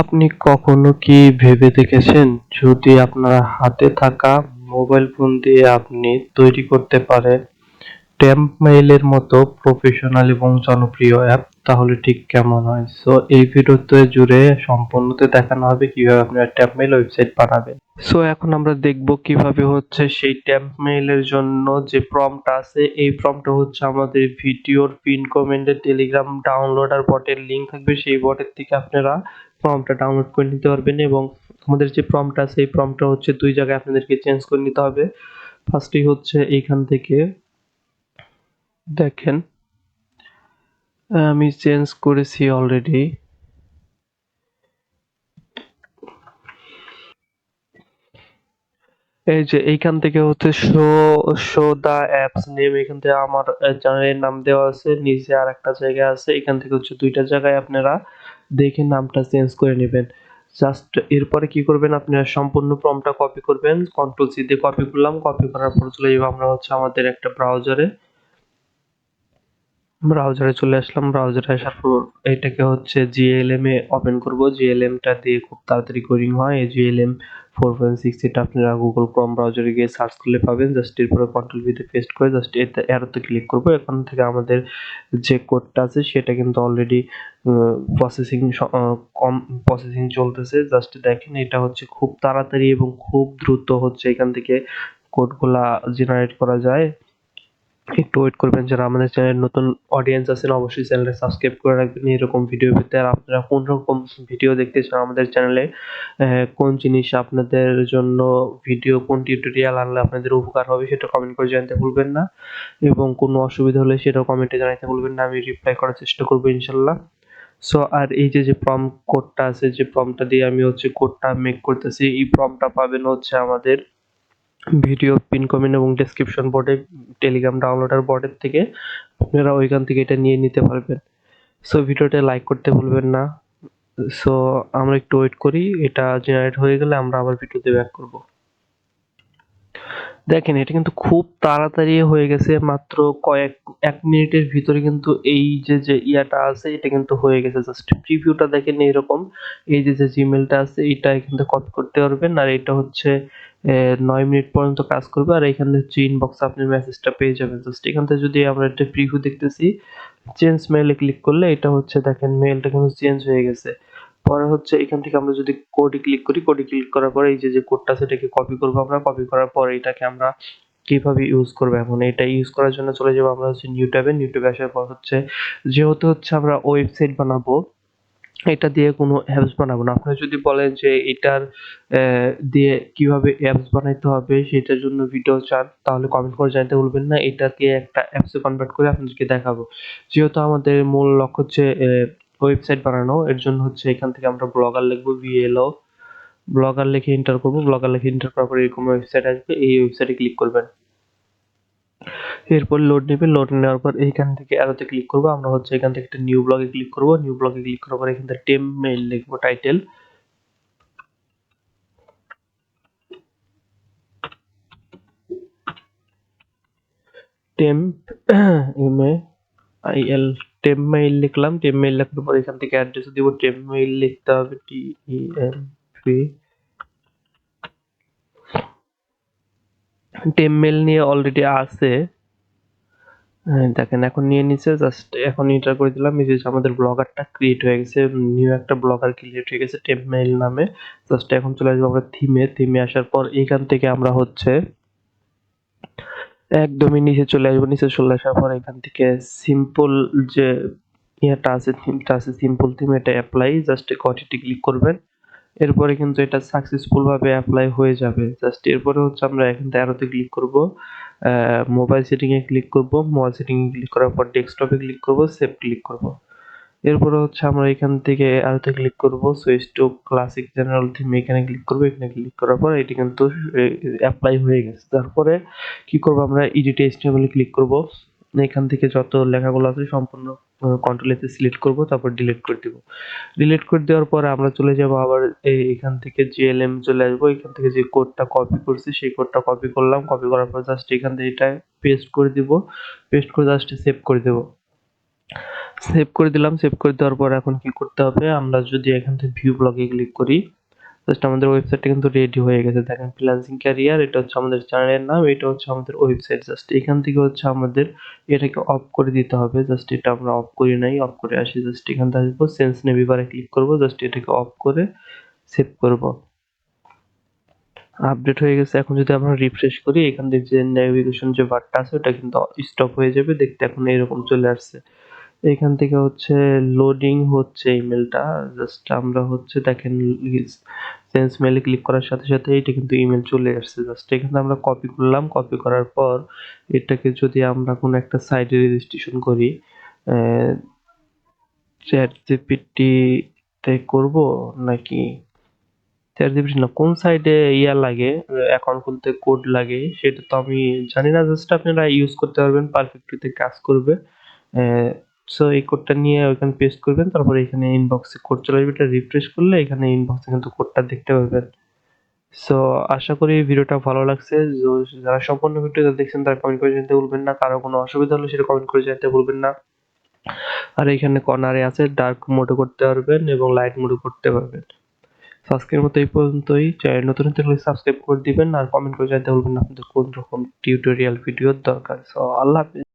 আপনি কখনো কি ভেবে দেখেছেন যদি আপনার হাতে থাকা মোবাইল ফোন দিয়ে আপনি তৈরি করতে পারেন? টেম্প মেইলের মতো প্রফেশনাল এবং জনপ্রিয় অ্যাপ, তাহলে ঠিক কেমন হয়? সো এই ভিডিওতে জুড়ে সম্পূর্ণতে দেখানো হবে কীভাবে আপনারা ট্যাম্প মেইল ওয়েবসাইট বানাবেন। সো এখন আমরা দেখব কীভাবে হচ্ছে সেই ট্যাম্প মেইলের জন্য যে প্রম্পট আছে, এই প্রম্পটটা হচ্ছে আমাদের ভিডিওর পিন কমেন্টে টেলিগ্রাম ডাউনলোডার বটের লিংক থাকবে। সেই বটের থেকে আপনারা প্রম্পটটা ডাউনলোড করে নিতে পারবেন এবং আমাদের যে প্রম্পট আছে এই প্রম্পটটা হচ্ছে দুই জায়গায় আপনাদেরকে চেঞ্জ করে নিতে হবে। ফার্স্টেই হচ্ছে এইখান থেকে দেখেন, আমি চেঞ্জ করেছি অলরেডি এই যে এইখান থেকে হচ্ছে show show the apps name এখান থেকে আমার চ্যানেলের নাম দেওয়া আছে, নিচে আর একটা জায়গা আছে, এখান থেকে হচ্ছে দুইটা জায়গায় আপনারা দেখে নামটা চেঞ্জ করে নেবেন। জাস্ট এরপরে কি করবেন? আপনারা সম্পূর্ণ ফর্মটা কপি করবেন। কন্ট্রোল সি দিয়ে কপি করলাম। কপি করার পর চলে যাব আমরা হচ্ছে আমাদের একটা ব্রাউজারে ব্রাউজারে চলে আসলাম ব্রাউজারে আসার পর এটাকে হচ্ছে জিএলএম এ ওপেন করব। জিএলএম টা দিয়ে খুব তাড়াতাড়ি কোডিং হয়। এই জিএলএম ফোর পয়েন্ট সিক্স এটা আপনারা গুগল ক্রোম ব্রাউজারে গিয়ে সার্চ করলে পাবেন। জাস্ট এরপরে কন্ট্রোল ভিতে পেস্ট করে জাস্ট এতে অ্যারোতে ক্লিক করব। এখান থেকে আমাদের যে কোডটা আছে, সেটা কিন্তু অলরেডি প্রসেসিং কম প্রসেসিং চলতেছে। জাস্ট দেখেন, এটা হচ্ছে খুব তাড়াতাড়ি এবং খুব দ্রুত হচ্ছে এখান থেকে কোডগুলা জেনারেট করা যায়। একটু ওয়েট করবেন যারা আমাদের চ্যানেল নতুন অডিয়েন্স আছেন অবশ্যই চ্যানেলটা সাবস্ক্রাইব করে রাখবেন। এরকম ভিডিও পেতে আর আপনারা কোন রকম ভিডিও দেখতে চান আমাদের চ্যানেলে কোন জিনিস আপনাদের জন্য ভিডিও কোন টিউটোরিয়াল আনলে আপনাদের উপকার হবে সেটা কমেন্ট করে জানাতে ভুলবেন না। এবং কোনো অসুবিধা হলে সেটা কমেন্টে জানাতে ভুলবেন না, আমি রিপ্লাই করার চেষ্টা করব ইনশাল্লাহ সো আর এই যে যে প্রম কোডটা আছে, যে প্রমটা দিয়ে আমি হচ্ছে কোডটা মেক করতেছি, এই প্রমটা পাবেন হচ্ছে আমাদের ভিডিও, পিন কমেন্ট এবং ডেসক্রিপশন বোর্ডে টেলিগ্রাম ডাউনলোডার বোর্ডের থেকে আপনারা ওইখান থেকে এটা নিয়ে নিতে পারবেন। সো ভিডিওটা লাইক করতে ভুলবেন না। সো আমরা একটু ওয়েট করি, এটা জেনারেট হয়ে গেলে আমরা আবার ভিডিওতে ব্যাক করব। দেখেন, এটা কিন্তু খুব তাড়াতাড়ি হয়ে গেছে, মাত্র কয়েক, এক মিনিটের ভিতরে কিন্তু এই যে যে ইয়াটা আছে, এটা কিন্তু হয়ে গেছে। জাস্ট প্রিভিউটা দেখেন এইরকম। এই যে যে জিমেলটা আছে এটা কিন্তু কপি করতে পারবেন। আর এটা হচ্ছে নয় মিনিট পর্যন্ত কাজ করবে। আর এখানে হচ্ছে ইনবক্স আপনি মেসেজটা পেয়ে যাবেন। জাস্ট এখান থেকে যদি আমরা একটা প্রিভিউ দেখতেছি চেঞ্জ মেইলে ক্লিক করলে, এটা হচ্ছে দেখেন মেইলটা কিন্তু চেঞ্জ হয়ে গেছে। পরে হচ্ছে এখান থেকে আমরা যদি কোডে ক্লিক করি কোডে ক্লিক করার পরে এই যে যে কোডটা সেটাকে কপি করব আমরা। কপি করার পর এটাকে আমরা কীভাবে ইউজ করব? এখন এটা ইউজ করার জন্য চলে যাব আমরা হচ্ছে নিউ ট্যাবে নিউ ট্যাবে আসার পর হচ্ছে যেহেতু হচ্ছে আমরা ওয়েবসাইট বানাবো, এটা দিয়ে কোনো অ্যাপস বানাবো না। আপনি যদি বলেন যে এটার দিয়ে কীভাবে অ্যাপস বানাইতে হবে সেটার জন্য ভিডিও চান, তাহলে কমেন্ট করে জানাতে ভুলবেন না। এটাকে একটা অ্যাপসে কনভার্ট করে আপনাদেরকে দেখাবো। যেহেতু আমাদের মূল লক্ষ্য হচ্ছে ওয়েবসাইট বানানো। এর জন্য হচ্ছে এখান থেকে আমরা ব্লগার লিখব ভিএলও ব্লগার লিখে এন্টার করব। ব্লগার লিখে এন্টার করার পরে এরকম ওয়েবসাইট আসবে, এই ওয়েবসাইটে ক্লিক করবেন। এরপর লোড নেবে লোড নেওয়ার পর এইখান থেকে অ্যারোতে ক্লিক করব। আমরা হচ্ছে এখান থেকে একটা নিউ ব্লগে ক্লিক করব। নিউ ব্লগে ক্লিক করার পর এখান থেকে টেম মেইল লিখব টাইটেল টেম এম এ আই এল টেম মেইল লিখলাম টেম মেইল লেখার পর এখান থেকে অ্যাড্রেস দিব টেম মেইল লিখতে হবে T E M P temp mail নিয়ে অলরেডি আছে। হ্যাঁ, দেখেন এখন নিয়ে নিচ্ছে জাস্ট এখন এন্টার করে দিলাম এই যে আমাদের ব্লগারটা ক্রিয়েট হয়ে গেছে নিউ একটা ব্লগার ক্রিয়েট হয়ে গেছে টেম মেইল নামে। জাস্ট এখন চলে আসব আমরা থিমে থিমে আসার পর এখান থেকে আমরা হচ্ছে একদমই নিচে চলে আসব, নিচে চলে আসার পর এখান থেকে সিম্পল যে ইয়েটা আছে থিমটা আছে সিম্পল থিম এটা অ্যাপ্লাই জাস্ট কটিটি ক্লিক করবেন। এরপরে কিন্তু এটা সাকসেসফুলভাবে অ্যাপ্লাই হয়ে যাবে। জাস্ট এরপরে হচ্ছে আমরা এখান থেকে আরোতে ক্লিক করব। মোবাইল সেটিংয়ে ক্লিক করব মোবাইল সেটিংয়ে ক্লিক করার পর ডেস্কটপে ক্লিক করব সেভ ক্লিক করব। এরপরে হচ্ছে আমরা এখান থেকে আরোতে ক্লিক করব switch to classic general theme এখানে ক্লিক করব, এখানে ক্লিক করার পর এটি কিন্তু অ্যাপ্লাই হয়ে গেছে। তারপরে কি করব আমরা এডিট এইচটিএমএল ক্লিক করব। এখান থেকে যত লেখাগুলো আছে সম্পূর্ণ কন্ট্রোল এতে সিলেক্ট করব, তারপর ডিলিট করে দিব। ডিলিট করে দেওয়ার পরে আমরা চলে যাব আবার এখান থেকে জিএলএম চলে আসব। এখান থেকে যে কোডটা কপি করছি, সেই কোডটা কপি করলাম। কপি করার পর জাস্ট এখান থেকে এটা পেস্ট করে দিব। পেস্ট করে জাস্ট সেভ করে দেব। সেভ করে দিলাম সেভ করে দেওয়ার পর এখন কি করতে হবে? আমরা যদি এখান থেকে ভিউ ব্লগে ক্লিক করি জাস্ট আমাদের ওয়েবসাইটটা কিন্তু রেডি হয়ে গেছে। দেখেন ফ্রিল্যান্সিং ক্যারিয়ার এটা হচ্ছে আমাদের চ্যানেলের নাম, এটা হচ্ছে আমাদের ওয়েবসাইট জাস্ট এখান থেকে হচ্ছে আমাদের এটাকে অফ করে দিতে হবে। জাস্ট এটা আমরা অফ করি নাই অফ করে আসি। জাস্ট এখান থেকে আসব সেন্স নেভিবারে ক্লিক করব জাস্ট এটাকে অফ করে সেভ করব। আপডেট হয়ে গেছে। এখন যদি আমরা রিফ্রেশ করি, এখান থেকে যে নেভিগেশন যে বারটা আছে, ওটা কিন্তু স্টপ হয়ে যাবে। দেখতে এখন এরকম চলে আসছে। এখান থেকে হচ্ছে লোডিং হচ্ছে ইমেলটা জাস্ট আমরা হচ্ছে দেখেন সেন্স মেলে ক্লিক করার সাথে সাথে এটা কিন্তু ইমেল চলে আসছে। জাস্ট এখানে আমরা কপি করলাম কপি করার পর এটাকে যদি আমরা কোনো একটা সাইটে রেজিস্ট্রেশন করি চ্যাট জিপিটিতে করব নাকি? চ্যাট জিপিটি না, কোন সাইডে ইয়া লাগে অ্যাকাউন্ট খুলতে কোড লাগে, সেটা তো আমি জানি না। জাস্ট আপনারা ইউজ করতে পারবেন পারফেক্টলিতে কাজ করবে। সো এই কোডটা নিয়ে ওইখানে পেস্ট করবেন, তারপরে এখানে ইনবক্সে কোড চলে আসবে, এটা রিফ্রেশ করলে এখানে ইনবক্সে কিন্তু কোডটা দেখতে পাবেন সো আশা করি ভিডিওটা ভালো লাগছে। যারা সম্পূর্ণ ভিডিওটা দেখছেন, তারা কমেন্ট করে জানাতে ভুলবেন না। কারও কোনো অসুবিধা হলে সেটা কমেন্ট করে জানাতে ভুলবেন না। আর এখানে কর্নারে আছে ডার্ক মোডে করতে পারবেন এবং লাইট মোডে করতে পারবেন। আজকের মতো এই পর্যন্তই। চ্যানেল নতুন থাকলে সাবস্ক্রাইব করে দিবেন, আর কমেন্ট করে জানাতে ভুলবেন না। আপনাদের কোন রকম টিউটোরিয়াল ভিডিওর দরকার। সো আল্লাহ হাফেজ।